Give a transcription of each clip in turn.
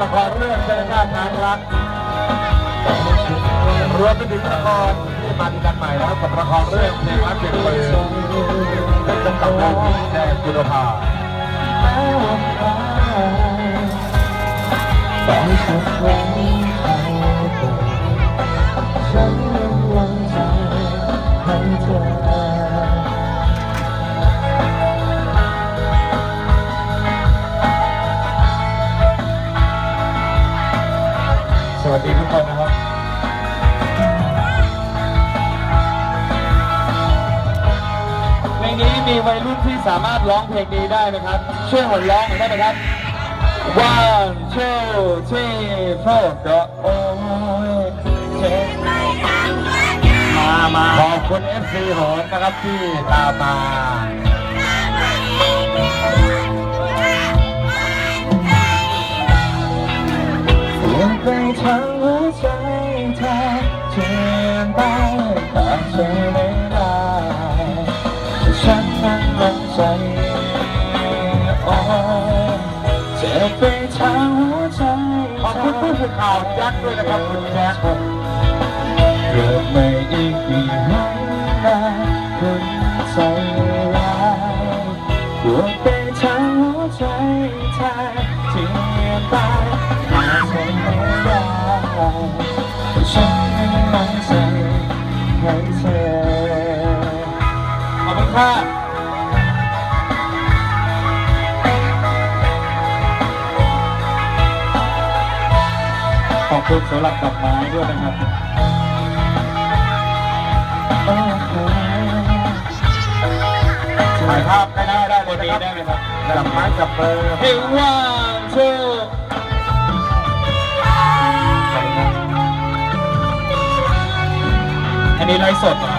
ละครเรื่องเจริญราชทางรักรวมไปถึงละครที่มาดูกันใหม่นะครับกับละครเรื่องเพลงรักเด็กคนเป็นกำกับโดยพี่แดงกุลภาแต่สักวัน วัสดีทุกคนนะครับเพลงนี้มีวัยรุ่นที่สามารถร้องเพลงนี้ได้ไหมครับ ช่วยหัวร้องหน่อยได้ไหมครับ one two three four ก็โอ้ยเจ็บมามาขอบคุณ FC โหนนะครับที่ตามมา ไปทั้งหัวใจเธอเปลี่ยนไปตามเธอไม่ได้ฉันนั้นมั่นใจโอ้เจ็บไปทั้งหัวใจขอบคุณผู้สื่อข่าวยักษ์ด้วยนะครับคุณแจ๊ค คุณสำหรับดอกไม้ด้วยนะครับโอ้โหถ่ายภาพได้ได้ได้เลยนะครับได้ไหมครับจับไม้จับเบอร์เฮ้ยวันทูอันนี้ไลฟ์สดเหรอ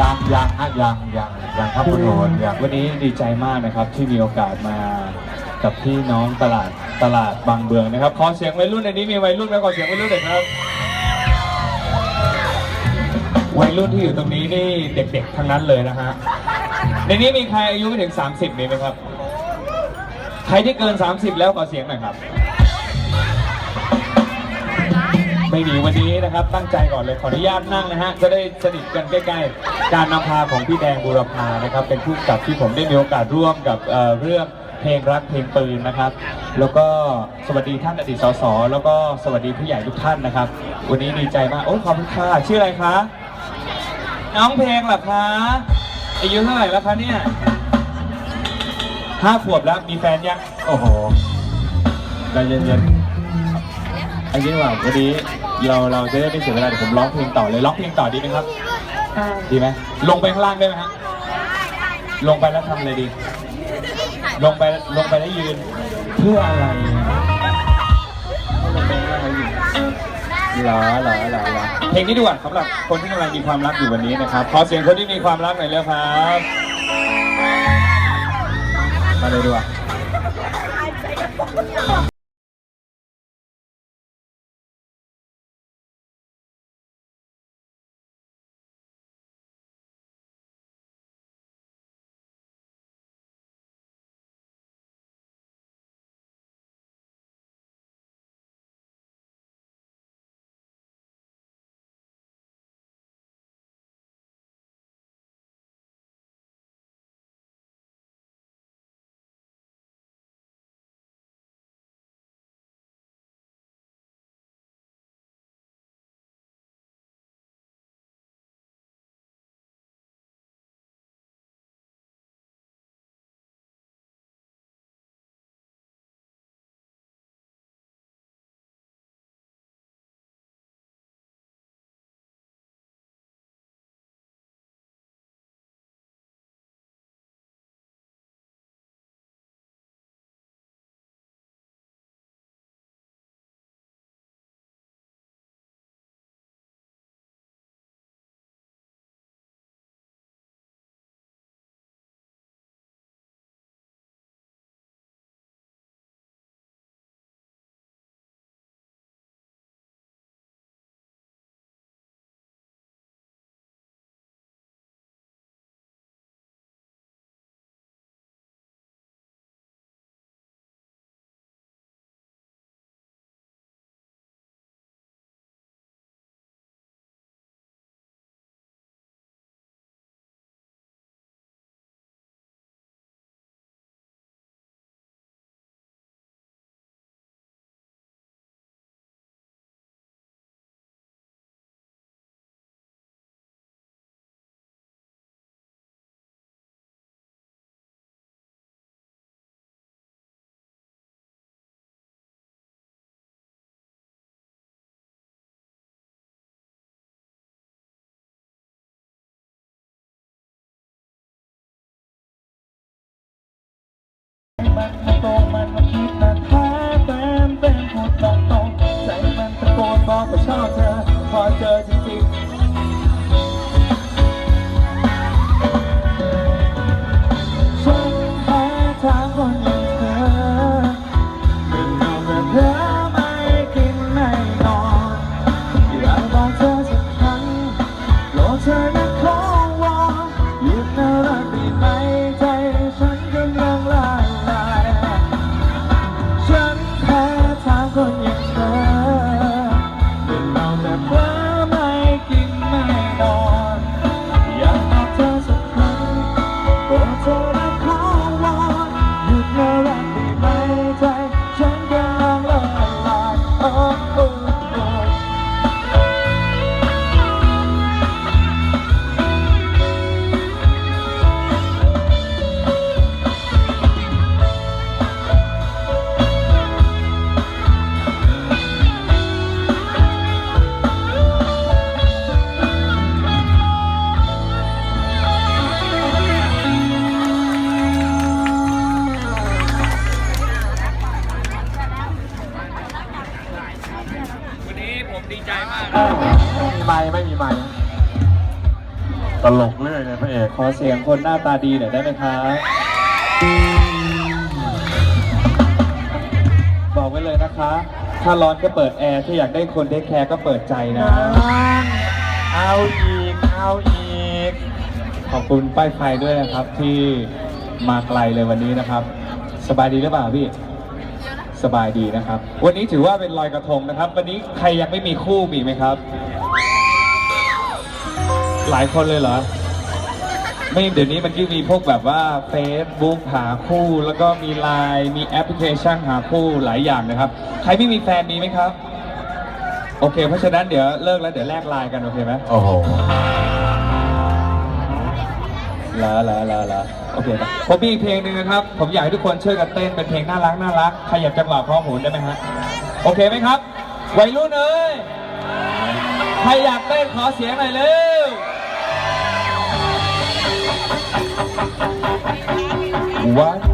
ยังยังฮะยังยังยังครับคุณโหนยัง วันนี้ดีใจมากนะครับที่มีโอกาสมากับพี่น้องตลาดตลาดบางเบืองนะครับขอเสียงวัยรุ่นในนี้มีวัยรุ่นไหมขอเสียงวัยรุ่นหน่อยครับวัยรุ่นที่อยู่ตรงนี้นี่เด็กๆทั้งนั้นเลยนะฮะในนี้มีใครอายุไม่ถึง 30มีไหมครับ ใครที่เกิน 30 แล้วขอเสียงหน่อยครับ ไม่มีวันนี้นะครับ ตั้งใจก่อนเลยขออนุญาตนั่งนะฮะจะได้สนิทกันใกล้ๆ การนำพาของพี่แดงบูรพานะครับ เป็นผู้กำกับที่ผมได้มีโอกาสร่วมกับเอ่อเรื่องเพลงรักเพลงปืนนะครับ แล้วก็สวัสดีท่านอดีตสสแล้วก็สวัสดีผู้ใหญ่ทุกท่านนะครับ วันนี้ดีใจมากโอ้ขอบคุณค่ะชื่ออะไรคะน้องเพลงเหรอคะอายุเท่าไหร่แล้วคะเนี่ยห้าขวบแล้วมีแฟนยังโอ้โหใจเย็นๆอันนี้ว่าวันนี้ เราเราจะได้ไม่เสียเวลาเดี๋ยวผมร้องเพลงต่อเลยร้องเพลงต่อดีไหมครับ ดีไหมลงไปข้างล่างได้ไหมฮะลงไปแล้วทำอะไรดี ลงไปลงไปแล้วยืนเพื่ออะไรลงไปข้างล่างแล้วยืนหรอหรอหรอหรอเพลงนี้ดีกว่าสำหรับคนที่กำลังมีความรักอยู่วันนี้นะครับขอเสียงคนที่มีความรักหน่อยเร็วครับมาเลยดีกว่า มันตรงมันมันคิดมันแท้าแฟนเป็นพูดตรงตรงใจมันตะโกนบอกว่าชอบเธอ พอเจอจริง อกขอเสียงคนหน้าตาดีหน่อยได้ไหมครับบอกไว้เลยนะคะ ถ้าร้อนก็เปิดแอร์ ถ้าอยากได้คนเทคแคร์ก็เปิดใจนะ เอาอีก เอาอีก ขอบคุณป้ายไฟด้วยนะครับ ที่มาไกลเลยวันนี้นะครับ สบายดีหรือเปล่าพี่ สบายดีนะครับ วันนี้ถือว่าเป็นลอยกระทงนะครับ วันนี้ใครยังไม่มีคู่มีไหมครับ หลายคนเลยเหรอ ไม่เดี๋ยวนี้มันก็มีพวกแบบว่า Facebook หาคู่ แล้วก็มีไลน์มีแอปพลิเคชันหาคู่หลายอย่างนะครับ ใครไม่มีแฟนมีไหมครับ โอเค เพราะฉะนั้นเดี๋ยวเลิกแล้วเดี๋ยวแลกไลน์กัน โอเคไหมโอ้โหลาลาลาลาโอเคครับผมมีอีกเพลงหนึ่งนะครับ ผมอยากให้ทุกคนช่วยกันเต้นเป็นเพลงน่ารักน่ารักขยับจังหวะพร้อมโหนได้ไหมฮะ โอเคไหมครับ วัยรุ่นเอ้ย ใครอยากเต้นขอเสียงหน่อยเร็ว One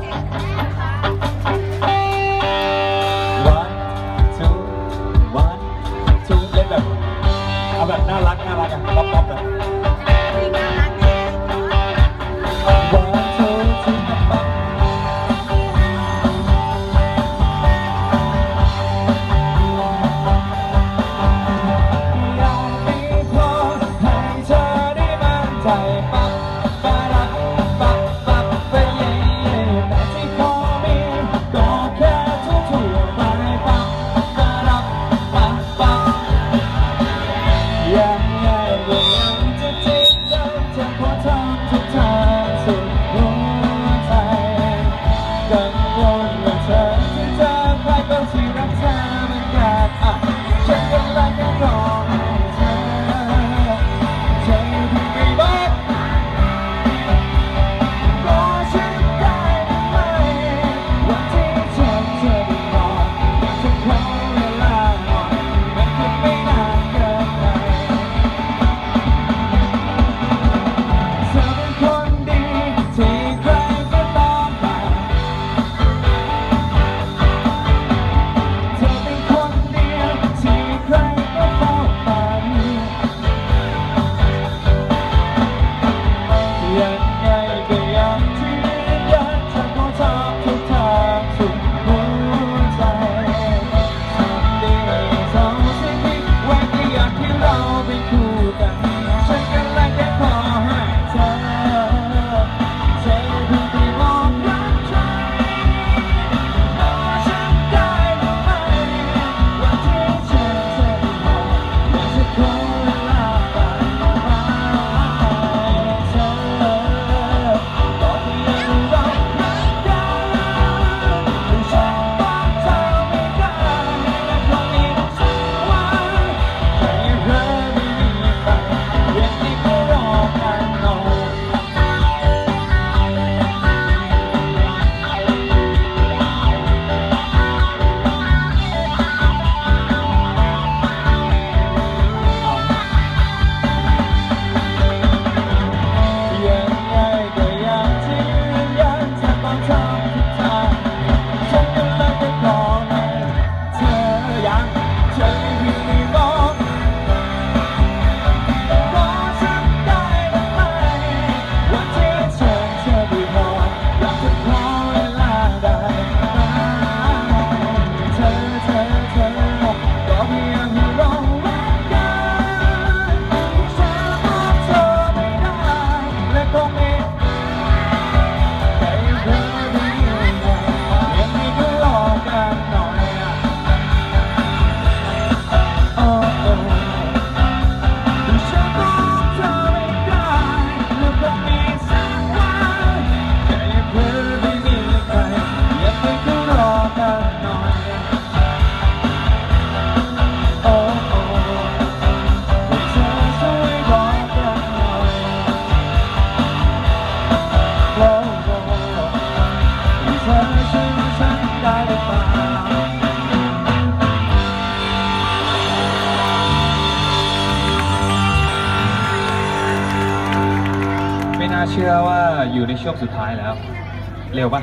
เร็วปะ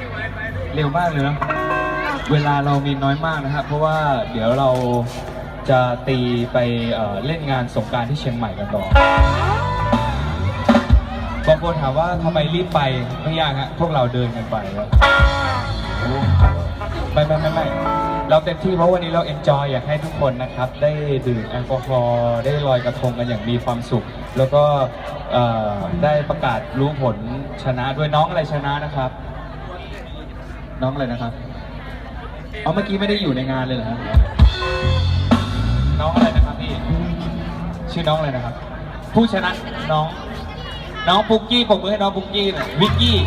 เร็วมากเลยเนอะเวลาเรามีน้อยมากนะครับเพราะว่าเดี๋ยวเราจะตีไปเอ่อเล่นงานสงกรารที่เชียงใหม่กันต่อบางคนถามว่าทำไมรีบไปไม่ยากฮะพวกเราเดินกันไปครับไม่ไม่ไม่ไม่เราเต็มที่เพราะวันนี้เราเอนจอยอยากให้ทุกคนนะครับ ได้ดื่มแอลกอฮอล์ได้ลอยกระทงกันอย่างมีความสุข แล้วก็เอ่อได้ประกาศรู้ผลชนะด้วยน้องอะไรชนะนะครับ น้องอะไรนะครับเอาเมื่อกี้ไม่ได้อยู่ในงานเลยเหรอฮะน้องอะไรนะครับพี่ ชื่อน้องอะไรนะครับ ผู้ชนะน้อง น้องปุกกี้ผมมือให้น้องปุกกี้หน่อยวิกกี้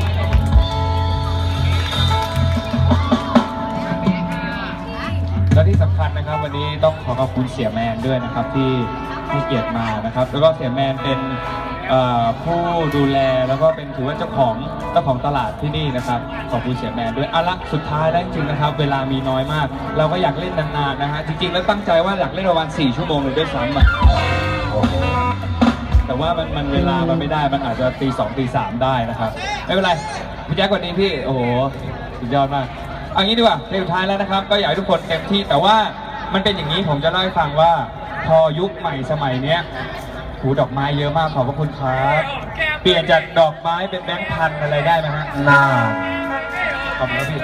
และที่สำคัญนะครับ วันนี้ต้องขอขอบคุณเสียแมนด้วยนะครับ ที่ที่เกียรติมานะครับ แล้วก็เสียแมนเป็น เอ่อผู้ดูแลแล้วก็เป็นถือว่าเจ้าของเจ้าของตลาดที่นี่นะครับ ขอบคุณเสียแมนด้วยเอาละสุดท้ายแล้วจริงๆนะครับ เวลามีน้อยมาก เราก็อยากเล่นนานๆนะฮะจริงๆแล้วตั้งใจว่าอยากเล่นประมาณ4ชั่วโมงเลยด้วยซ้ำอะแต่ว่ามันมันเวลามันไม่ได้มันอาจจะตีสองตีสามได้นะครับ ไม่เป็นไรพี่แจ็คกว่านี้พี่โอ้โหสุดยอดมากเอางี้ดีกว่าเพลงสุดท้ายแล้วนะครับ ก็อยากให้ทุกคนเต็มที่แต่ว่ามันเป็นอย่างนี้ผมจะเล่าให้ฟังว่า พอยุคใหม่สมัยเนี้ย หูดอกไม้เยอะมากขอบพระคุณครับ เปลี่ยนจากดอกไม้เป็นแบงค์พันอะไรได้ไหมฮะน่าขอบคุณครับพี่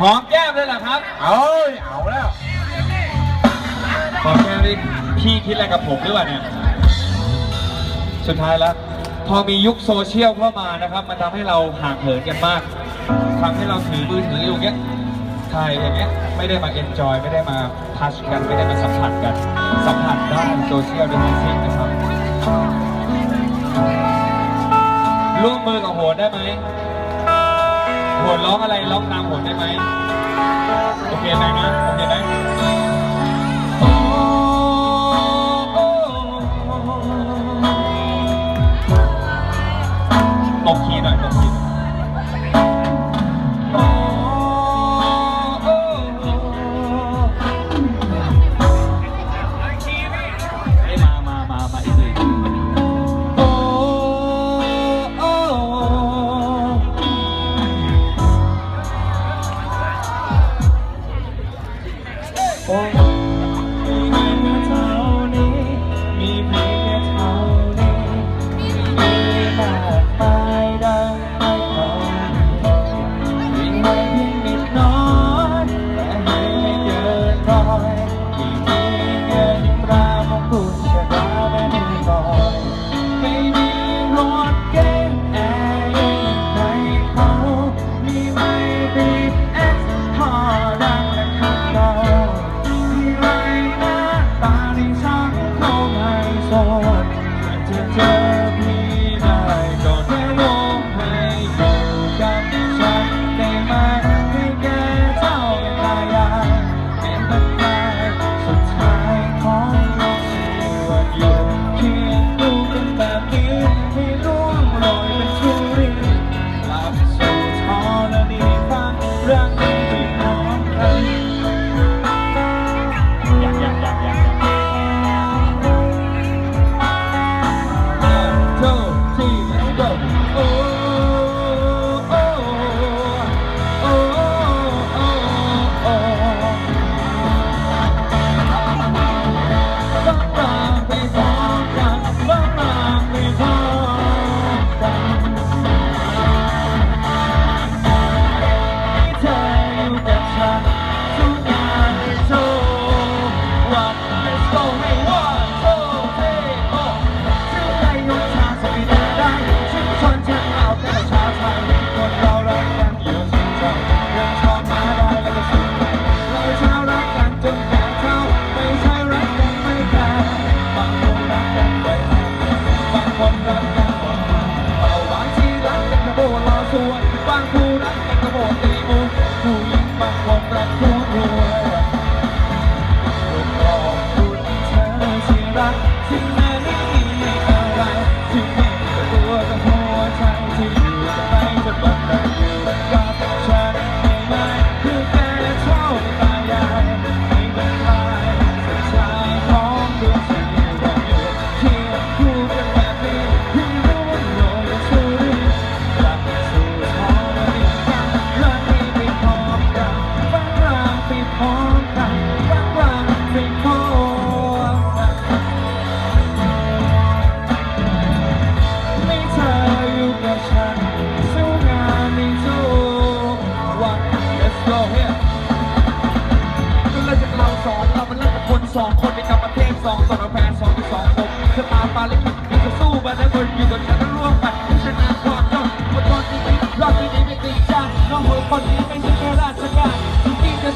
หอมแก้มเลยเหรอครับ เอ้ยเอาแล้วขอแค่นี้พี่คิดอะไรกับผมหรือเปล่าเนี่ย สุดท้ายแล้ว พอมียุคโซเชียลเข้ามานะครับ มันทำให้เราห่างเหินกันมากทำให้เราถือมือถืออยู่เงี้ยถ่ายอย่างเงี้ยไม่ได้มาเอนจอยไม่ได้มาทัชกันไม่ได้มาสัมผัสกัน สัมผัสได้โซเชียลดิสซิ่งนะครับ ร่วมมือกับโหนได้ไหมโหนร้องอะไรร้องตามโหนได้ไหมโอเคไหมนะโอเคไหม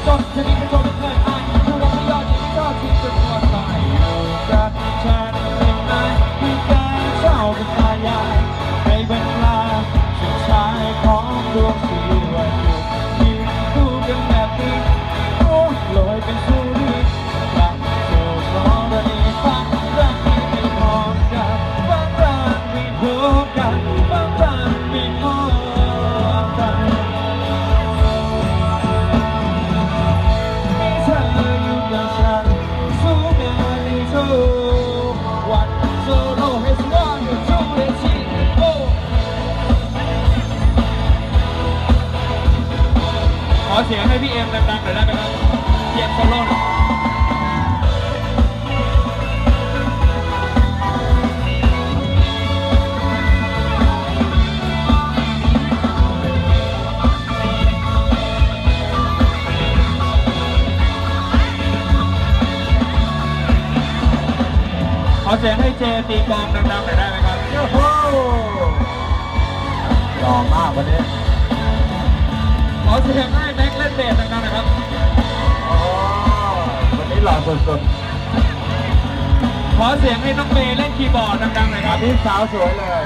ที่จริงจ เสียงให้พี่เอ็มดังๆหน่อยได้ไหมครับพี่เอ็มโซโล่หน่อยขอเสียงให้เจตีกองดังๆหน่อยได้ไหมครับโอ้โหหล่อมากวันนี้ เสียงให้แม็กเล่นเบสดังๆหน่อยครับอ๋อวันนี้หล่อสุดขอเสียงให้น้องเมย์เล่นคีย์บอร์ดดังๆหน่อยๆคอัรันบนี้สาวสวยเลย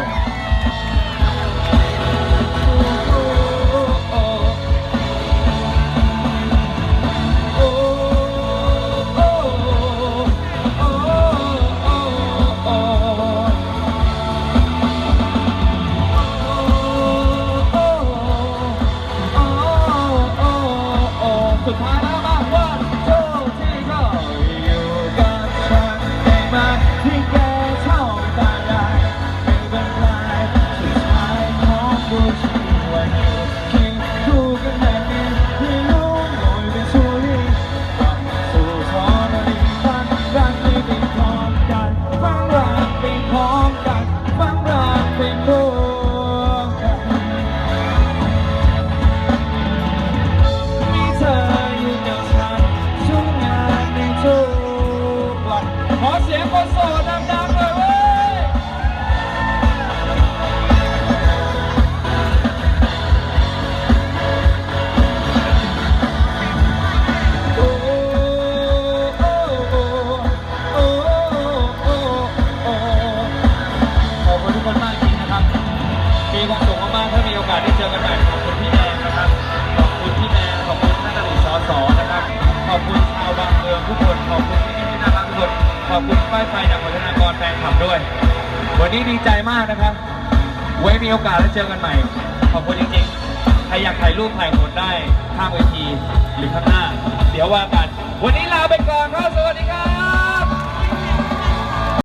ขอเสียงคนโสดดังๆเลยเว้ย โอ้โอ้โอ้โอ้โอ้โอ้ขอบคุณทุกคนมากจริงนะครับ มีความสุขมากๆถ้ามีโอกาสได้เจอกันใหม่ขอบคุณพี่แนนนะครับ ขอบคุณพี่แนนขอบคุณท่านอดีตสสนะครับ ขอบคุณชาวบางเมืองทุกคน ขอบคุณ ขอบคุณป้ายไฟจากวัฒนากรแฟนคลับด้วย วันนี้ดีใจมากนะครับ ไว้มีโอกาสแล้วเจอกันใหม่ ขอบคุณจริงๆ ใครอยากถ่ายรูปถ่ายผลได้ข้างเวทีหรือข้างหน้า เดี๋ยวว่ากัน วันนี้ลาไปก่อนครับสวัสดีครับ